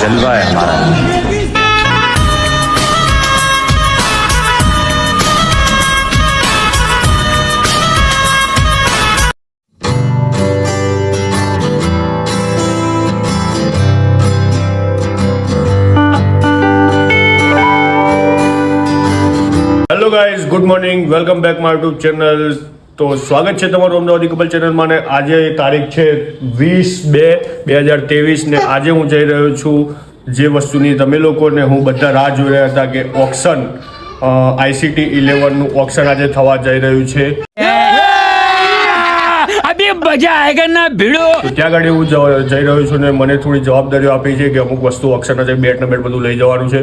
जलवा है हमारा hello guys good morning welcome back my YouTube channel તો સ્વાગત છે તમારું અમદાવાદ ઇકબલ ચેનલમાં ને આજે તારીખ છે વીસ બે બે હજાર ત્રેવીસ ને આજે હું જઈ રહ્યો છું જે વસ્તુની તમે લોકોને હું બધા રાહ જોઈ રહ્યા હતા કે ઓક્શન આઈસીટી ઇલેવનનું ઓક્શન આજે થવા જઈ રહ્યું છે. મજા આયગા ભીડો. ત્યાં આગળ હું જઈ રહ્યો છું ને મને થોડી જવાબદારીઓ આપી છે કે અમુક વસ્તુ અક્ષરના જે બેટ ને બેટ બધું લઈ જવાનું છે.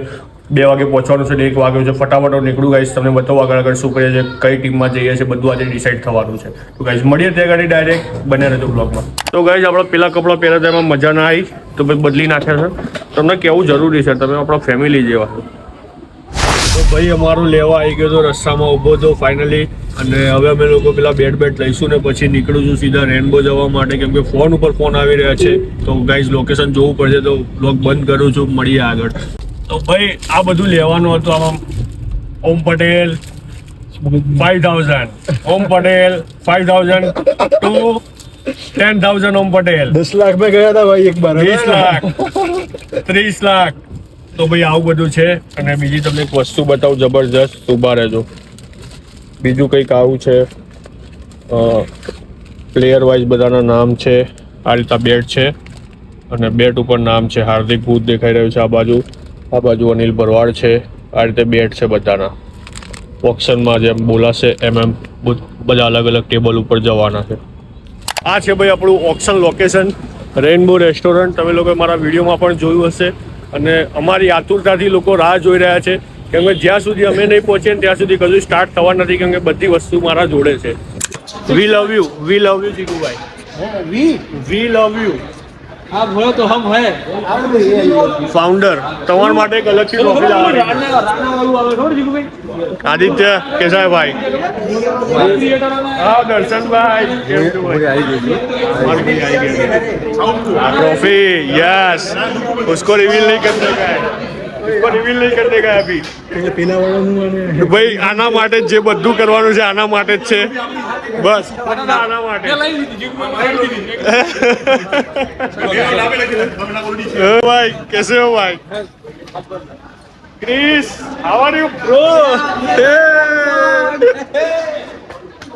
બે વાગે પહોંચવાનું છે, એક વાગ્યો છે. ફટાફટ નીકળું ગાઈશ તમને બતાવો આગળ આગળ શું કરીએ છીએ, કઈ ટીમમાં જઈએ છીએ, બધું આજે ડિસાઈડ થવાનું છે. તો ગાઈશ મળીએ ત્યાં ગાડી ડાયરેક્ટ બને રહેજો બ્લોગમાં તો ગાઈશ આપણે પેલા કપડાં પહેર્યા તેમાં મજા ના આવી. તો, ભાઈ, બદલી નાખ્યા છે. તમને કેવું જરૂરી છે? તમે આપણા ફેમિલી જેવા. તો, ભાઈ, અમારું લેવા આવી ગયો તો રસ્તામાં ઊભો હતો ફાઇનલી અને હવે અમે લોકો પેલા બેટ બેટ લઈશું ને પછી નીકળું છું સીધા રેનબો જવા માટે. કેમ કે ફોન ઉપર ફોન આવી રહ્યા છે. તો ગાઈઝ લોકેશન જોવું પડશે તો બ્લોગ બંધ કરું છું. મળીએ આગળ. તો ભાઈ આ બધું લેવાનું હતું આમાં. Om Patel five thousand Om Patel five thousand two ten thousand Om Patel. દસ લાખ મેં ગયા હતા ભાઈ એક બાર. વીસ લાખ ત્રીસ લાખ. તો ભાઈ આવું બધું છે. અને બીજી તમને એક વસ્તુ બતાવું જબરજસ્ત. ઊભા રહેજો. બીજું કંઈક આવું છે. પ્લેયર વાઇઝ બધાના નામ છે. આ રીતના બેટ છે. અને બેટ ઉપર નામ છે. હાર્દિક ભૂત દેખાઈ રહ્યું છે આ બાજુ. આ બાજુ અનિલ ભરવાડ છે. આ રીતે બેટ છે બધાના. ઓપ્શનમાં જેમ બોલાશે એમ એમ બધા અલગ અલગ ટેબલ ઉપર જવાના છે. આ છે ભાઈ આપણું ઓપ્શન લોકેશન. Rainbow restaurant. તમે લોકો મારા વિડીયોમાં પણ જોયું હશે. અને અમારી આતુરતાથી લોકો રાહ જોઈ રહ્યા છે કેમ કે જ્યાં સુધી અમે નહીં પહોંચીએ ત્યાં સુધી કશું સ્ટાર્ટ થવા નથી કેમ કે બધી વસ્તુ મારા જોડે છે. We love you we love you Jigubhai we we love you founder તમારા માટે એક અલગથી કોફી લાવવાની આદિત્ય કેસાભાઈ હા દર્શનભાઈ ટ્રોફી યસ ઉસકો રિવીલ નહીં કરતા ઉપર રિવીલ નહીં કરી દેગા અભી એટલે પેલા વાળાનું ભાઈ આના માટે જ જે બધું કરવાનું છે આના માટે જ છે. બસ. આના માટે. ભાઈ કેસે હો ભાઈ? Krish how are you bro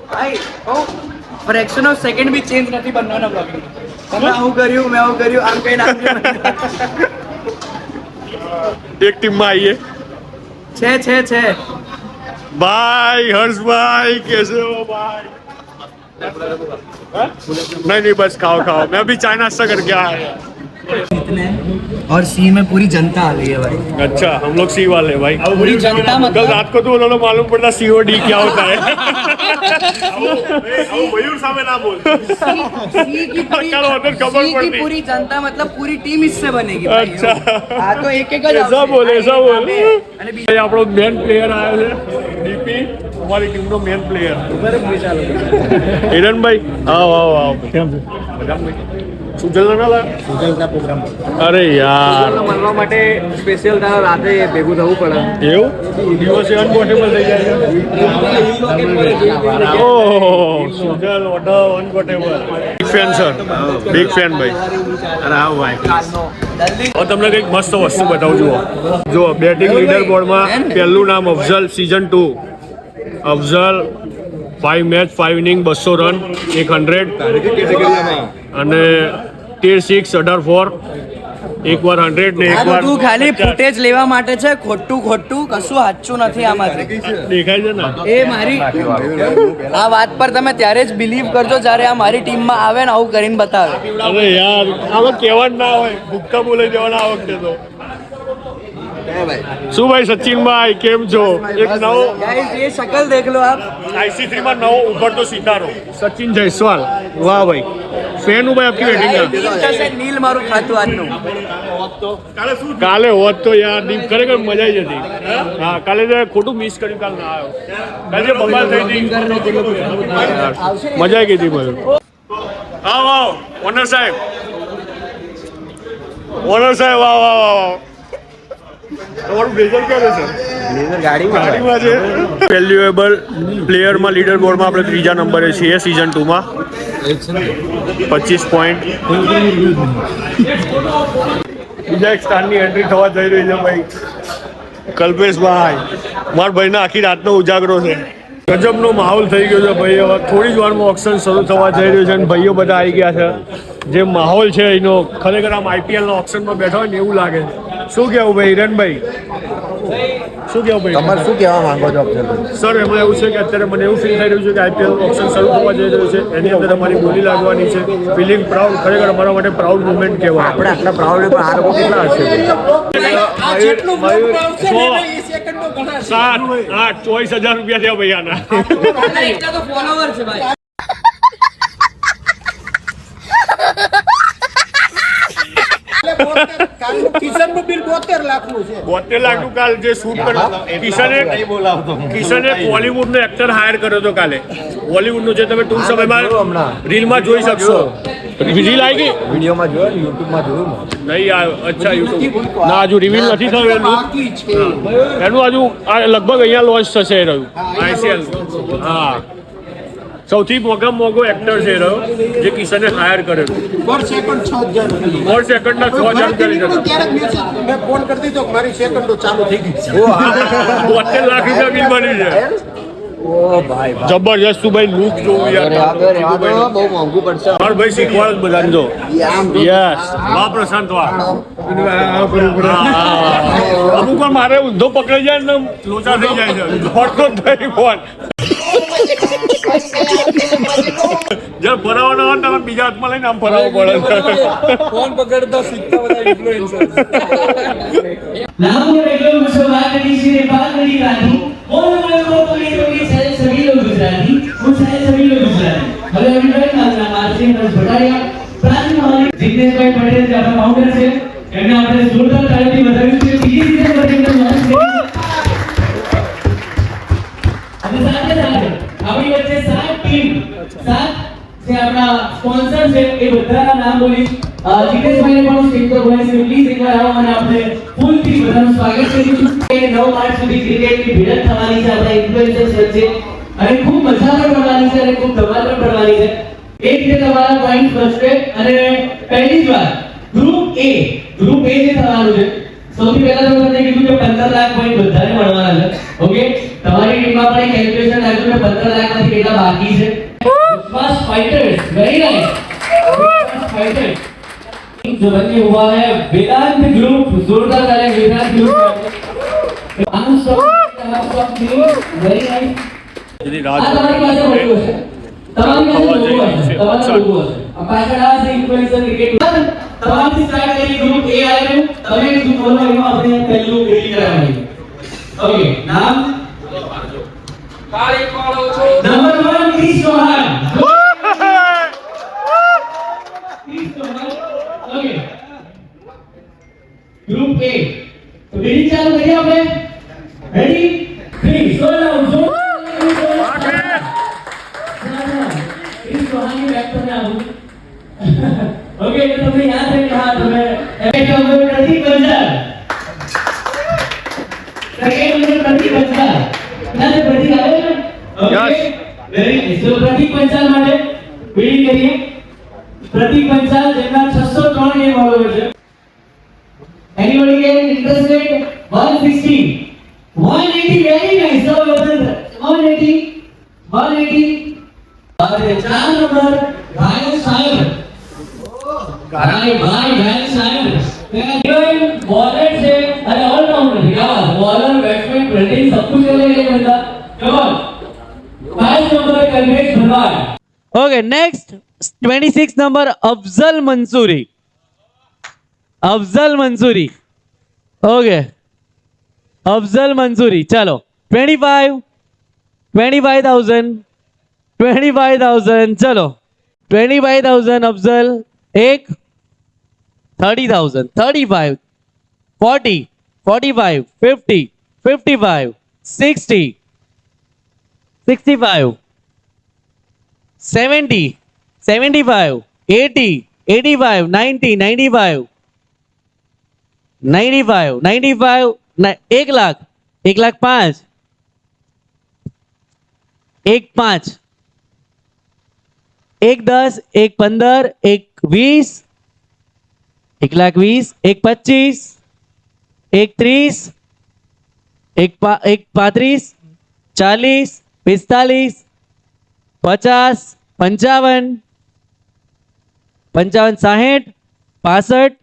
ભાઈ ઓ ફ્રેક્શન ઓફ સેકન્ડ બી ચેન્જ નથી બનવાનો બ્લોગિંગ તમે આવું કર્યું મેં આવું કર્યું આમ કઈ નાખ્યું એક ટીમમાં આવીએ છે છે છે भाई हर्ष भाई कैसे हो भाई हाँ? नहीं नहीं बस खाओ खाओ मैं अभी चाय नाश्ता करके आया और सी में पूरी जनता आ गई है भाई अच्छा हम लोग सी वाले भाई पूरी जनता कल मतलब रात को तो उन्होंने मालूम पड़ता सीओडी क्या होता है मयूर सामने ना बोल सी की पूरी कल होते खबर सी की पड़ती। पूरी जनता मतलब पूरी टीम इससे बनेगी भाई अच्छा। આ તો એક એક જ ऐसा આવશે. बोल ऐसा बोल અને બીજું ભાઈ આપણો મેન પ્લેયર આવ્યો છે ડીપી અમારી ટીમનો મેન પ્લેયર હિરણભાઈ આવો આવો આવો મજામાં? શું ચાલે ના અરે યાર. મળવા માટે સ્પેશિયલ તારા રાતે ભેગું થવું પડે. એવું? દિવસે અનકોટેબલ થઈ જાય છે? Sujal Odhav અનકોટેબલ big fan sir big fan ભાઈ. અરે આવો ભાઈ હવે તમને કંઈક મસ્ત વસ્તુ બતાવું જુઓ. જો બેટિંગ લીડર બોર્ડમાં પહેલું નામ Afzal season two Afzal five match five innings બસો રન એક હંડ્રેડ અને તેર સિક્સ અઢાર ફોર એક વાર હંડ્રેડ ને આ એક વાર ખાલી ફૂટેજ લેવા માટે છે ખોટું ખોટું કશું સાચું નથી આમાંથી દેખાય છે ને? એ મારી આ વાત પર તમે ત્યારે જ બિલીવ કરજો જ્યારે આ મારી ટીમમાં આવે ને આવું કરીને બતાવે. અરે યાર આમાં કહેવા ના હોય. ભૂક્કા બોલે જવાના આ વખતે તો. શું ભાઈ સચિનભાઈ કેમ છો? એક નવો ગાઈસ એ શકલ દેખ લો આપ. આઈસી માં નવો ઉભરતો સિતારો. સચિન જયસ્વાલ. વાહ ભાઈ. ફેનુ ભાઈ આપકી વેટિંગ છે નીલ મારું ખાતું આજનું. કાલે હોત તો યાર દીપ ખરેખર મજા આવી જતી. હા કાલે તો ખોટું મિસ કર્યું કાલ ના આવ્યો. કાલે બબાલ થઈ હતી. મજા આવી ગઈ હતી ભાઈ આવો આવો ઓનર સાહેબ. ઓનર સાહેબ વાહ વાહ વાહ. તમારું બ્લેઝર ક્યારે છે ગાડીમાં છે. વેલ્યુએબલ પ્લેયરમાં લીડર બોર્ડમાં આપણે ત્રીજા નંબરે છીએ સિઝન ટુમાં પચીસ પોઈન્ટ બીજા એક સ્થાનની એન્ટ્રી થવા જઈ રહી છે ભાઈ. કલ્પેશભાઈ મારા ભાઈના આખી રાતનો ઉજાગરો છે. ગજબનો માહોલ થઈ ગયો છે ભાઈ. હવે થોડી જ વારમાં ઓક્શન શરૂ થવા જઈ રહ્યું છે અને ભાઈઓ બધા આવી ગયા છે. જે માહોલ છે એનો ખરેખર આમ આઈપીએલના ઓક્શનમાં બેઠા હોય ને એવું લાગે છે. શું કહેવું ભાઈ હિરણભાઈ શું કેવું ભાઈ? તમારે શું કહેવા માંગો છો સર એમાં એવું છે કે અત્યારે મને એવું ફીલ થઈ રહ્યું છે કે આઈપીએલ ઓપ્શન શરૂ થવા જઈ રહ્યું છે. એની અંદર અમારી બોલી લાગવાની છે. ફિલિંગ પ્રાઉડ ખરેખર અમારા માટે પ્રાઉડ મુમેન્ટ કહેવાય. આપણે આટલા પ્રાઉડ પણ આ લોકો કેટલા હશે? સાત આઠ ચોવીસ હજાર રૂપિયા થયા ભાઈ આના. ફોલોવર છે ભાઈ. કિશનનું બિલ બોતેર લાખનું છે. બોતેર લાખ કાલ જે શૂટ કર્યું કિશને કિશને એક એક્ટર હાયર કર્યો હતો કાલે. બોલીવુડનું જે તમે ટૂંક સમયમાં રીલમાં જોઈ શકશો. રીલ આવી ગઈ? વિડીયોમાં જોયો યુટ્યુબમાં જોયું નહીં આ અચ્છા યુટ્યુબ ના હજુ રિવીલ નથી થયું એનું. એનું હજુ આ લગભગ અહીંયા લોન્ચ થશે એ રહ્યું. આઈસીએલ હા. સૌથી મોંઘા મોંઘો એક્ટર છે રહ્યો જે કિશને હાયર કરેલું. પર સેકન્ડ છ હજાર રૂપિયા. પર સેકન્ડના છ હજાર કરી દીધો ત્યારે મેં ફોન કરી દીધો કે મારી સેકન્ડો ચાલુ થઈ ગઈ છે. બોતેર લાખ રૂપિયા બિલ બની છે. ઓ ભાઈ જબરજસ્ત તું ભાઈ લુક જોવું યાર બહુ મોંઘું પડશે. મારો ભાઈ શીખવાડ જ બધાને જો. યસ વાહ પ્રશાંત વાહ અમુક વાર મારે ઊંધો પકડાઈ જાય ને લોચા થઈ જાય છે. ફોન જયારે ફરાવવાનો હોય તમે બીજા હાથમાં લઈને આમ ભરાવો પડે. ફોન પકડતા શીખતા બધા ઇન્ફ્લુએન્સર નામ રેગ્યુલર મુસલમાન કરી છે બાદ કરી રાખી ઓન લોકો પકડી તો કે સાહેબ સભી લોગ ગુજરાતી. હું સાહેબ સભી લોગ ગુજરાતી. હવે અભિપ્રાય મારા માર્ચિંગ રસ ભટારિયા. પ્રાચીન હવાઈ જીતેશભાઈ પટેલ જે આપણા ફાઉન્ડર છે એમને આપણે જોરદાર તાળીથી વધાવ્યું છે. બીજી રીતે વધાવીને માર્ચ કરી. અને સાથે સાથે આપણી વચ્ચે સાત ટીમ સાત જે આપણા સ્પોન્સર છે એ બધાના નામ બોલીશ અ, જિગ્નેશભાઈને પણ સ્ટેજ પર બોલાવી છે પ્લીઝ એકવાર આવો અને આપણે ફૂલથી બધાનું સ્વાગત કરીશું કે 9 માર્ચ સુધી ક્રિકેટની ભીડત થવાની છે આપણા ઇન્ફ્લુએન્સર્સ વચ્ચે અને ખૂબ મજા પણ કરવાની છે અને ખૂબ ધમાલ પણ કરવાની છે. એક રીતે તમારા પોઈન્ટ વધશે અને પહેલી જ વાર ગ્રુપ એ ગ્રુપ એ જે થવાનું છે સૌથી પહેલા તો તમને કીધું કે 15 લાખ પોઈન્ટ વધારે મળવાના છે. ઓકે તમારી ટીમમાં પણ એક કેલ્ક્યુલેશન નાખ્યું કે 15 લાખમાંથી કેટલા બાકી છે first fighters very nice fighter जो बने हुआ है वेदांत ग्रुप जोरदार ताली वेदांत ग्रुप हम सब हम सब टीम वेरी नाइस એની આ રાહ તમારી પાસે જોઈ મોટું હશે તમારી પાસે લોગો હશે તમારો લોગો હશે આ પાછળ આ છે ઇન્ફ્લુએન્સર ક્રિકેટ તમારી સ્ટાર્ટ કરી ગ્રુપ એ આવ્યું તમે શું બોલો એમાં આપણે પહેલું રેડી કરાવવાની ઓકે નામ કાળી પાડો છો number 1 Krish Chauhan Krish Chauhan okay group A તો રેડી ચાલુ કરીએ આપણે ready 3 slow down slow Krish ચૌહાણની back પર આવું ઓકે તો તમને યાદ પ્રતિક પંચાલ માટે બીડી કરીએ પ્રતિક પંચાલ જેમના 603 ગેમ ફોલોવર છે Anybody get interested? 160. 180 very nice. So વતન 180 180 અરે ચાર નંબર ઘાયલ સાહેબ ભાઈ ભાઈ ઘાયલ સાહેબ हीरोइन बॉलर से अरे ऑलराउंडर क्या बात बॉलर बैट्समैन फील्डिंग सब कुछ कर लेगा ये बंदा कम five number okay next 26 number Afzal Mansuri Afzal Mansuri okay Afzal Mansuri चलो. 25 25,000 25,000 चलो 25,000 अफजल एक thirty thousand thirty five forty forty five fifty fifty five sixty sixty five 70, 75, 80, 85, 90, 95, ninety five ninety five એક લાખ એક લાખ પાંચ એક પાંચ એક દસ એક પંદર એક વીસ એક લાખ વીસ એક પચીસ એક ત્રીસ એક પા એક પાંત્રીસ ચાલીસ પિસ્તાલીસ પચાસ પંચાવન પંચાવન સાહીઠ પાસઠ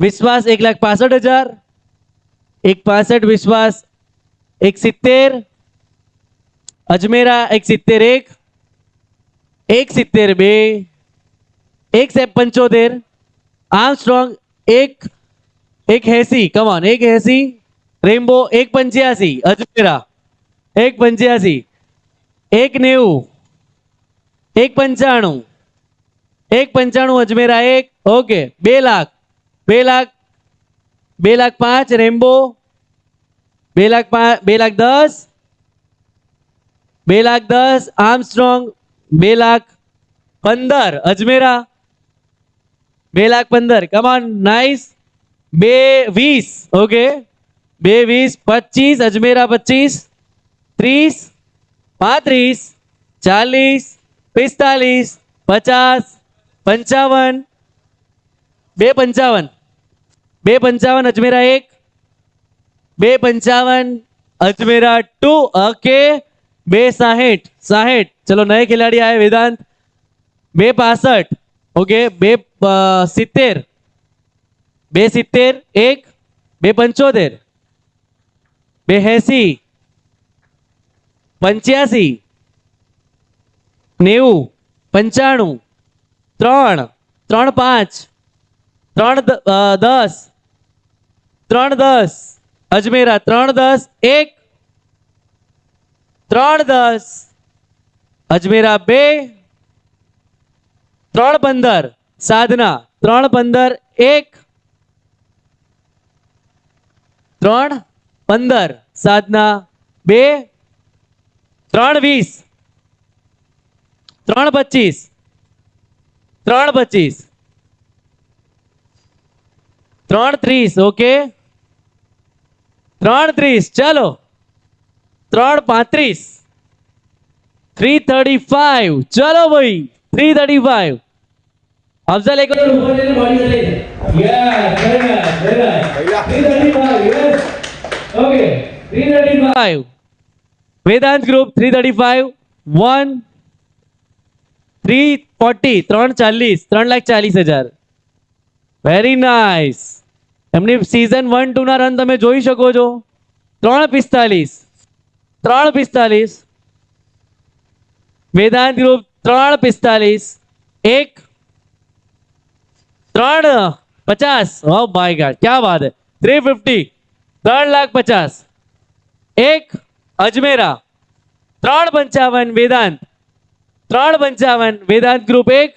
વિશ્વાસ એક લાખ પાસઠ હજાર એક પાસઠ વિશ્વાસ એક સિત્તેર અજમેરા એક સિત્તેર એક એક સિત્તેર બે એક સે પંચોતેર આમ સ્ટ્રોંગ એક એક એસી કમોન એક એસી રેમ્બો એક પંચ્યાસી અજમેરા એક પંચ્યાસી એક નેવું, એક પંચાણું એક પંચાણું અજમેરા એક, ઓકે, બે લાખ બે લાખ બે લાખ પાંચ રેમ્બો, બે લાખ પાંચ, બે લાખ દસ, બે લાખ દસ આર્મસ્ટ્રોંગ, બે લાખ પંદર અજમેરા, બે લાખ પંદર કમાન નાઇસ બે વીસ, ઓકે, બે વીસ, પચીસ, અજમેરા પચીસ, ત્રીસ पैंतीस, चालीस पिस्तालीस पचास, पंचावन बे पंचावन बे पंचावन अजमेरा एक बे पंचावन अजमेरा टू, ओके बे साहेट साहेट चलो नए खिलाड़ी आए, वेदांत बे पासठ ओके, बे सित्तेर बे सित्तेर एक बे पंचोतेर बेहसी પંચ્યાસી, નેવું, પંચાણું, ત્રણ ત્રણ પાંચ, ત્રણ દસ ત્રણ દસ, અજમેરા, ત્રણ દસ, એક, ત્રણ દસ, અજમેરા, બે, ત્રણ પંદર, સાધના, ત્રણ પંદર, એક, ત્રણ પંદર, સાધના, બે ત્રણ વીસ. ત્રણ પચીસ. ત્રણ પચીસ. ત્રણ ત્રીસ ઓકે? ત્રણ ત્રીસ ચાલો. ત્રણ પાંત્રીસ. થ્રી થર્ટી ફાઈવ ચાલો ભાઈ. Three thirty five. અફઝલ એક okay three Vedant group three thirty five one three forty त्र चालीस त्र लाख चालीस हज़ार very nice M season one two ना रन ते जी सको त्र पिस्तालीस त्र पिस्तालीस वेदांत ग्रुप त्र पिस्तालीस एक त्र पचास ओ माय गॉड क्या बात है थ्री फिफ्टी त्र लाख पचास एक અજમેરા. ત્રણ પંચાવન વેદાંત. ત્રણ પંચાવન વેદાંત ગ્રુપ એક.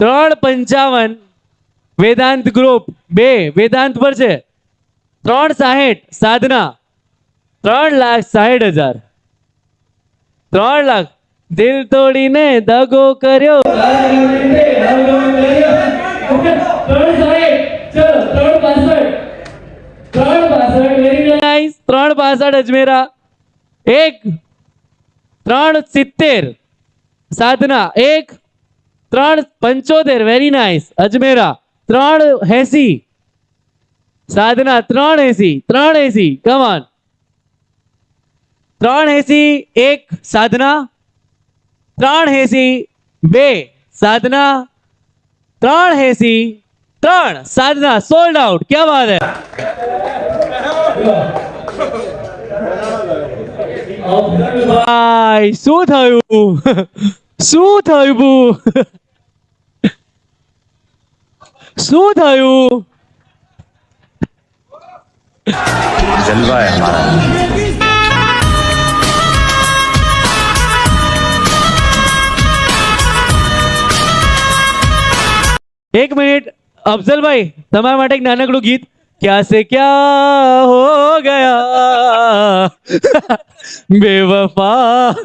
ત્રણ પંચાવન વેદાંત ગ્રુપ બે વેદાંત પર છે. ત્રણ સાહીઠ સાધના. ત્રણ લાખ સાહીઠ હજાર. ત્રણ લાખ દિલ તોડીને દગો કર્યો ત્રણ સાઈઠ ચલો ત્રણ પાસઠ ત્રણ પાસઠ વેરી નાઇસ નાઇસ ત્રણ પાસઠ અજમેરા એક ત્રણ સિત્તેર સાધના એક ત્રણ પંચોતેર વેરી નાઇસ અજમેરા ત્રણ એસી સાધના ત્રણ એસી ત્રણ એસી કમાન ત્રણ એસી એક સાધના ત્રણ એસી બે સાધના ત્રણ એસી ત્રણ સાધના સોલ્ડ આઉટ ક્યાં વાત હે ભાઈ શું થયું શું થયું શું થયું જલવા હે હમારા એક મિનિટ અફઝલભાઈ તમારા માટે એક નાનકડું ગીત ક્યાં સે ક્યાં હો ગયા બેવફા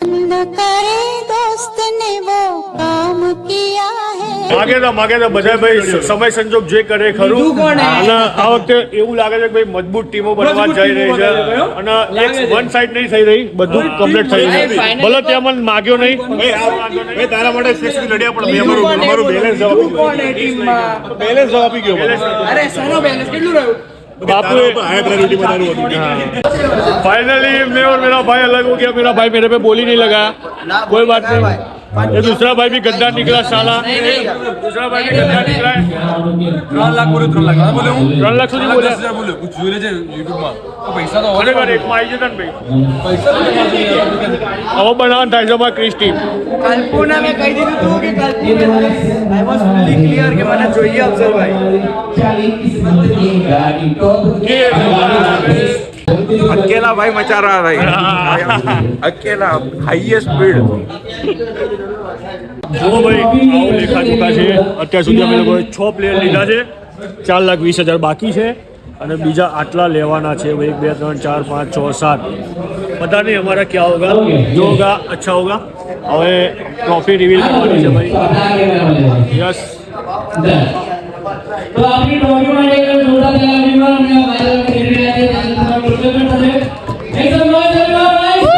न करे दोस्त ने वो काम किया है માગે તો માગે તો બધા ભાઈ સમય સંજોગ જે કરે ખરું બીજું કોણ હે? અને આ વખતે એવું લાગે છે કે ભાઈ મજબૂત ટીમો બનવા મજબૂત જઈ રહી ટીમો છે બની રહી છે. અને એક લાગે છે. વન સાઈડ નહીં થઈ રહી બધું કમ્પ્લીટ થઈ એ રહ્યું final ભલે ત્યાં મને માગ્યો નહીં એ તારા માટે સ્પેસિફિક લડ્યા પણ મેં બીજું કોણ મારું હે? મારું બેલેન્સ જવાબ બીજું કોણ હે ટીમમાં બેલેન્સ જવાબ આપી ગયો અરે શાનો બેલેન્સ કેટલું રહ્યું बापू फाइनली मैं और मेरा भाई अलग हो गया मेरा भाई मेरे पे बोली नहीं लगा कोई बात नहीं ये दूसरा भाई भी गद्दार निकला साला दूसरा भाई भी गद्दार निकला है ત્રણ લાખ બોલ્યો ત્રણ લાખ બોલ્યો હું ત્રણ લાખ સુધી બોલ્યા હજાર બોલ્યો હું જોઈ લેજે યુટ્યુબમાં તો પૈસા તો ખરેખર એકમાં આવી જતા ને ભાઈ પૈસા તો નથી. હવે બનાવવાનું થાય છે અમારા ક્રિસ ટીમ કલ્પના મેં કહી દીધું તું કે કલ્પના આઈ વોઝ ફુલી ક્લિયર કે મને જોઈએ અફસરભાઈ अकेला भाई मचा रहा भाई अकेला हाईएस्ट स्पीड જો ભાઈ આવું લેખા ચૂકા છે અત્યાર સુધી અમે લોકોએ છ પ્લેયર લીધા છે ચાર લાખ વીસ હજાર બાકી છે અને બીજા આટલા લેવાના છે ભાઈ એક બે ત્રણ ચાર પાંચ છ સાત પતા નહીં અમારા ક્યાં હોગા જો હોગા અચ્છા હોગા હવે ટ્રોફી રિવીલ કરવાની છે ભાઈ યસ તો આપની ટોપી માટે એક જોરદાર તાલી આપીને અને વાયરલ કરી રહ્યા છે તમારા પ્રોજેક્ટ થશે. એકદમ નોઈઝ ચલાવો ભાઈ.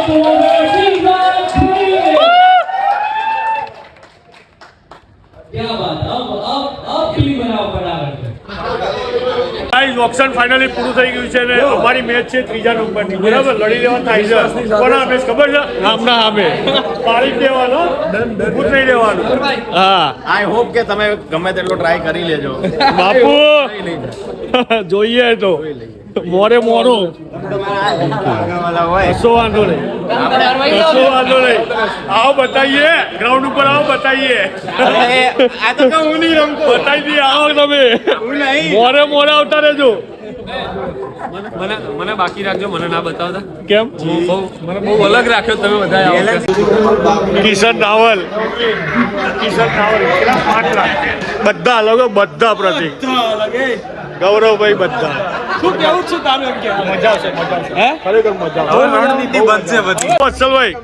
Happy ગાઈઝ ઓપ્શન ફાઇનલી પૂરું થઈ ગયું છે ને અમારી મેચ છે ત્રીજા નંબરની. બરાબર? લડી લેવાનું થાય છે. પણ મેચ ખબર છે? આમના સામે પાડી દેવાનો. જ નહીં દેવાનું હા. આઈ હોપ કે તમે ગમે તેટલો ટ્રાય કરી લેજો. બાપુ! જોઈએ તો. મોરે મોરો. કશો વાંધો નહીં. કશો વાંધો નહીં. આવો બતાવીએ. ગ્રાઉન્ડ ઉપર આવો બતાવીએ. આ તો હું નહીં રમતો બતાવી દઈએ આવો તમે. મોરે મોરે આવતા રહેજો. મને મને બાકી રાખજો મને ના બતાવતા. કેમ? બહુ મને બહુ અલગ રાખ્યો તમે બધા કિશન રાવલ. કિશન પાંચ બધા અલગ બધા પ્રતિક. ગૌરવભાઈ બધા શું કેવું છે તારું એમ કે મજા આવશે મજા આવશે. ખરેખર મજા આવશે. રણનીતિ બનશે બધી. વત્સલભાઈ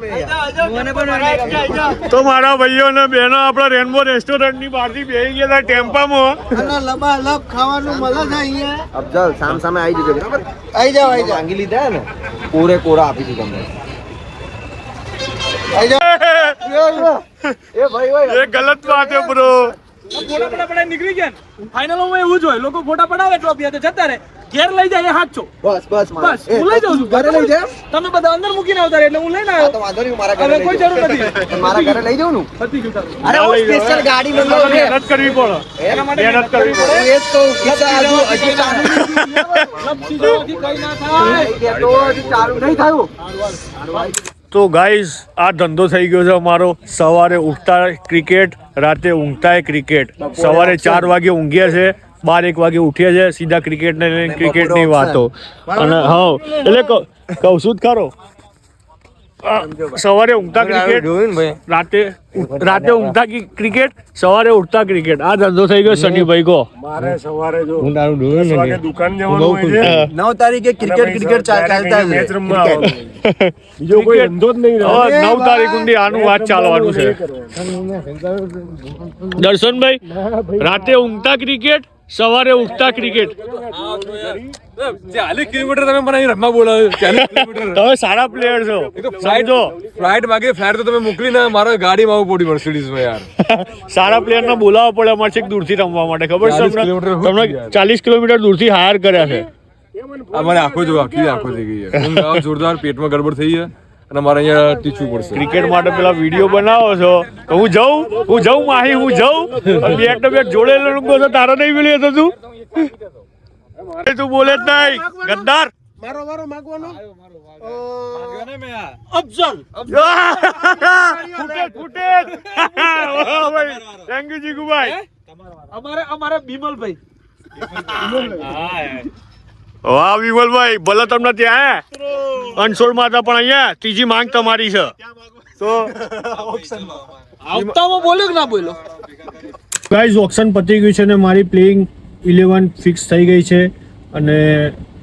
તો મારા ભાઈઓ ને બહેનો આપણા રેનબો રેસ્ટોરન્ટની બહારથી બેસી ગયા ટેમ્પામાં અને લબા લબ ખાવાનું મળે છે અહીંયા. અફઝલ સામ સામે આવી જજો બરાબર? આઈ જાવ આવી જાવ માંગી લીધા ને? કોરે કોરા દીધું તમને. એ ભાઈ ભાઈ એ ગલત વાત છે બ્રો. ફોટા પડા પડા નીકળી ગયા ને? ફાઇનલોમાં એવું જ હોય લોકો ફોટા પડાવે ટ્રોફી હાથે જતા રહે. ઘેર લઈ જાય હાથ હાચો બસ બસ બસ હું લઈ જાઉં છું. ઘરે લઈ જાય? તમે બધા અંદર મૂકીને આવતા એટલે હું લઈને તો આવ્યો વાંધો નહીં મારા ઘરે કોઈ જરૂર નથી. મારા ઘરે લઈ જાઉં ને? પતી ગયું અરે હું સ્પેશિયલ ગાડી મંગાવું છે. મહેનત કરવી પડે. એના મહેનત કરવી પડે એ તો કહું પૈસા હજુ હજુ ચાલુ સીધોથી કઈ ના થાય. થયું. તો હજુ ચાલુ નહીં થયું. તો ગાઈઝ આ ધંધો થઈ ગયો છે અમારો. સવારે ઉઠતા ક્રિકેટ રાતે ઊંઘતા ક્રિકેટ સવારે ચાર વાગે ઊંઘીએ છે બાર એક વાગે ઉઠીએ છે સીધા ક્રિકેટ ને ક્રિકેટની વાતો. અને હા એટલે કહું છું જ ખરો. સવારે ઊંઘતા ક્રિકેટ રાતે રાતે ઊંઘતા ક્રિકેટ સવારે ઉઠતા ક્રિકેટ આ ધંધો થઈ ગયો શનિભાઈ કો મારે સવારે જો દસ વાગે દુકાન જવાનું હોય છે. નવ તારીખે ક્રિકેટ ક્રિકેટ ચાલતા મેચ રમવા બીજો કોઈ ધંધો જ નહીં. નવ તારીખ સુધી આનું વાત ચાલવાનું છે. દર્શનભાઈ રાતે ઊંઘતા ક્રિકેટ સવારે ઉઠતા ક્રિકેટ ચાલીસ કિલોમીટર તમે મને રમવા બોલાવ્યો. ચાલીસ કિલોમીટર. તમે સારા પ્લેયર છો. સમજો. ફ્લાઇટ માગે ફ્લાઇટ તો તમે મોકલી ના મારા ગાડીમાં આવવું મર્સિડીઝમાં યાર. સારા પ્લેયર ને બોલાવવા પડે અમારે છેક દૂરથી રમવા માટે ખબર છે તમને? ચાલીસ કિલોમીટર દૂરથી હાયર કર્યા છે. અમારે આખો જો આખી આખો થઈ ગઈ છે. જોરદાર પેટમાં ગડબડ થઈ છે. અને મારે અહીંયા ટીચવું પડશે. ક્રિકેટ માટે પેલા વીડિયો બનાવો છો. તો હું જઉં? હું જઉં માહી હું જઉં? બેટ ને બેટ જોડેલો લોકો તો તારો નહીં મળ્યો તો તું તું બોલે જ નહીં. ગદ્દાર. મારો મારો માગવાનો? Footage footage. Thank you Jigubhai. અમારે અમારે બિમલભાઈ. વાહ વિમલભાઈ ભલે તમને ત્યાં હે? અનસોલ માતા હતા પણ અહીંયા ત્રીજી માંગ તમારી છે. તો આવતામાં બોલ્યો કે ના બોલ્યો? ગાઈઝ ઓપ્શન પતી ગયું છે ને મારી પ્લેઇંગ ઇલેવન ફિક્સ થઈ ગઈ છે. અને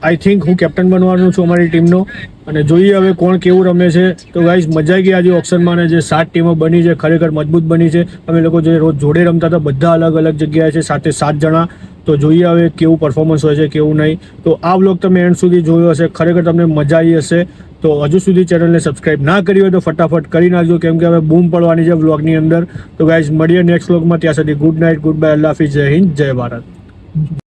આઈ થિંક હું કેપ્ટન બનવાનો છું અમારી ટીમનો અને જોઈએ હવે કોણ કેવું રમે છે. તો ગાઈઝ મજા આવી ગઈ આજે ઓપ્શનમાં ને જે સાત ટીમો બની છે ખરેખર મજબૂત બની છે. અમે લોકો જે રોજ જોડે રમતા હતા બધા અલગ અલગ જગ્યાએ છે સાથે સાત જણા. તો જોઈએ હવે કેવું પરફોર્મન્સ હોય છે, કેવું નહીં. તો આ વ્લોગ તમે એન્ડ સુધી જોયો હશે, ખરેખર તમને મજા આવી હશે. તો હજુ સુધી ચેનલને સબસ્ક્રાઇબ ના કરી હોય તો ફટાફટ કરી નાખજો, કેમ કે હવે બૂમ પડવાની છે બ્લોગની અંદર. તો ગાઈઝ મળીએ નેક્સ્ટ બ્લોગમાં ત્યાં સુધી good night good bye Allah જય હિન્દ, જય ભારત.